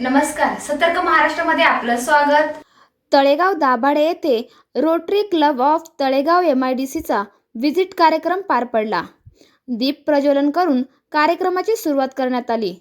नमस्कार सतर्क महाराष्ट्रामध्ये आपलं स्वागत. तळेगाव दाभाडे येथे Rotary Club of Talegaon M I D सीचा व्हिजिट कार्यक्रम पार पडला. दीप प्रज्वलन करून कार्यक्रमाची सुरुवात करण्यात आली.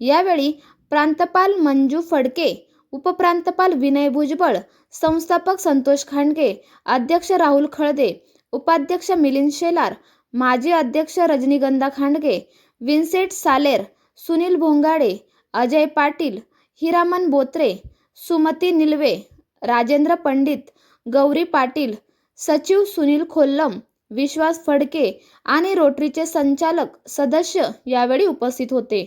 यावेळी प्रांतपाल मंजू फडके उपप्रांतपाल विनय भुजबळ संस्थापक संतोष खांडके अध्यक्ष राहुल खळदे उपाध्यक्ष मिलिंद शेलार माजी अध्यक्ष रजनीगंधा खांडगे विन्सेट सालेर सुनील भोंगाडे अजय पाटील हिरामन बोत्रे सुमती निलवे राजेंद्र पंडित गौरी पाटील सचिव सुनील खोल्लम विश्वास फडके आणि रोटरीचे संचालक सदस्य यावेळी उपस्थित होते.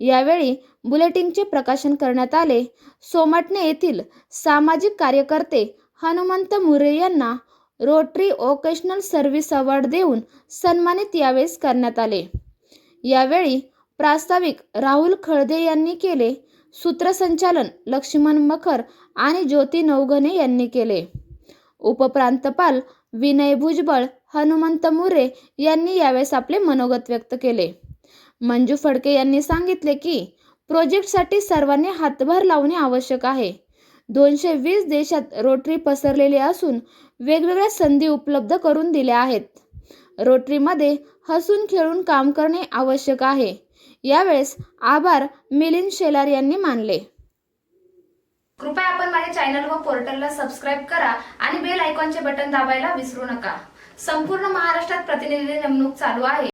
यावेळी बुलेटिनचे प्रकाशन करण्यात आले. सोमटणे येथील सामाजिक कार्यकर्ते हनुमंत मुरे यांना रोटरी ओकेशनल सर्व्हिस अवॉर्ड देऊन सन्मानित यावेळेस करण्यात आले. यावेळी प्रास्ताविक राहुल खळदे यांनी केले. सूत्रसंचालन लक्ष्मण मखर आणि ज्योती नवघने यांनी केले. उपप्रांतपाल विनय भुजबळ हनुमंत मुरे यांनी यावेळेस आपले मनोगत व्यक्त केले. मंजू फडके यांनी सांगितले की प्रोजेक्टसाठी सर्वांनी हातभार लावणे आवश्यक आहे. दोनशे वीस देशात रोटरी पसरलेली असून वेगवेगळ्या संधी उपलब्ध करून दिल्या आहेत. रोटरीमध्ये हसून खेळून काम करणे आवश्यक आहे. यावेळेस आभार मिलिंद शेलार यांनी मानले. कृपया आपण माझ्या चॅनल व पोर्टलला सबस्क्राईब करा आणि बेल आयकॉनचे बटन दाबायला विसरू नका. संपूर्ण महाराष्ट्रात प्रतिनिधी नेमणूक चालू आहे.